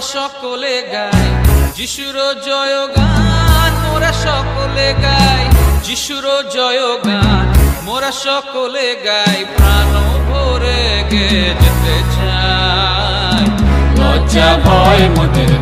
মোরা সকলে গাই যিশুর জয় গান, মোরা সকলে গাই যিশুর জয় গান, মোরা সকলে গাই প্রাণ ভরে গে যেতে চাই। লজ্জা, ভয় মোদের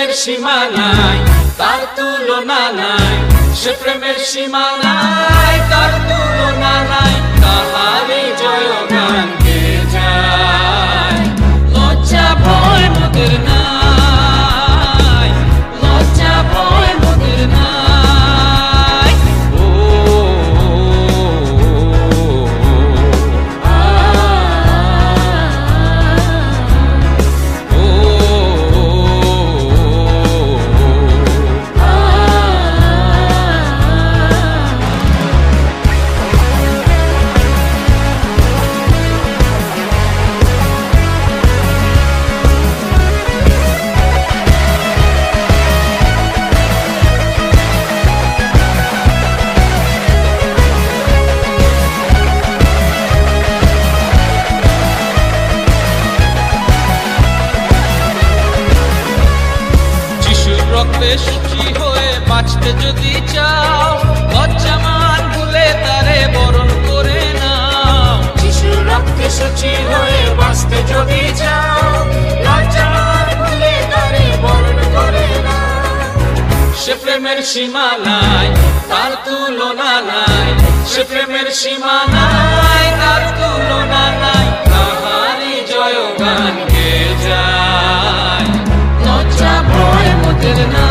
প্রেমের সীমা নাই তার তুলনা নাই সে প্রেমের সীমা নাই তার তুলনা সুখী হয়ে বাঁচতে যদি চাও লজ্জামান ভুলে তারে বরণ করে না রক্তে সুখী হয়ে বাঁচতে যদি চাও লজ্জামান ভুলে তারে বরণ করে সে প্রেমের সীমা নাই তার তুলনা নাই। সে প্রেমের সীমা নাই তার তুলনা নাই। তাহারি গে যায়? লজ্জা ভয় না